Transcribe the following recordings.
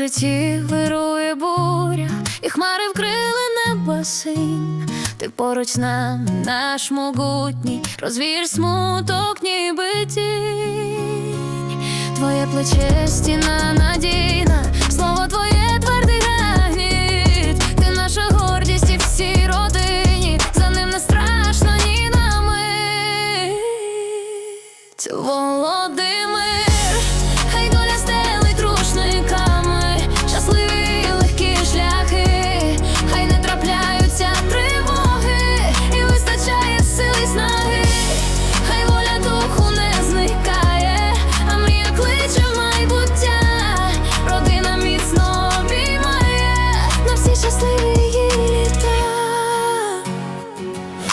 житті вирує буря, і хмари вкрили небосинь. Ти поруч з нами, наш могутній, розвієш смуток, ніби тінь. Твоє плече стіна надійна, слово твоє твердий граніт. Ти наша гордість і всій родині, за ним не страшно ні на. Володимир,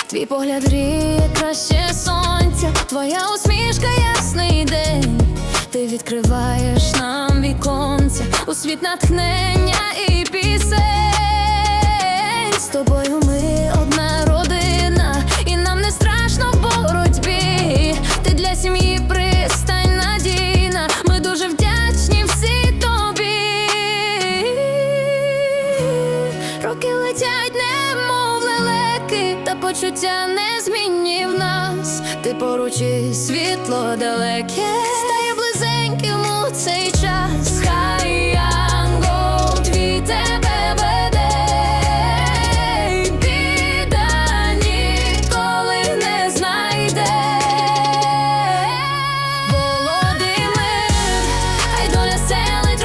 Твій погляд гріє краще сонця, твоя усмішка ясний день. Ти відкриваєш нам віконця у світ натхнення і пісень. З тобою ми одна родина, і нам не страшно в боротьбі. Ти для сім'ї пристань надійна. Ми дуже вдячні всі тобі. Роки летять, немов лелеки, почуття не змінів нас, ти поруч і світло далеке, стає близеньким у цей час. Хай ангел твій тебе веде, І ніколи не знайде. Володимир, хай доля селить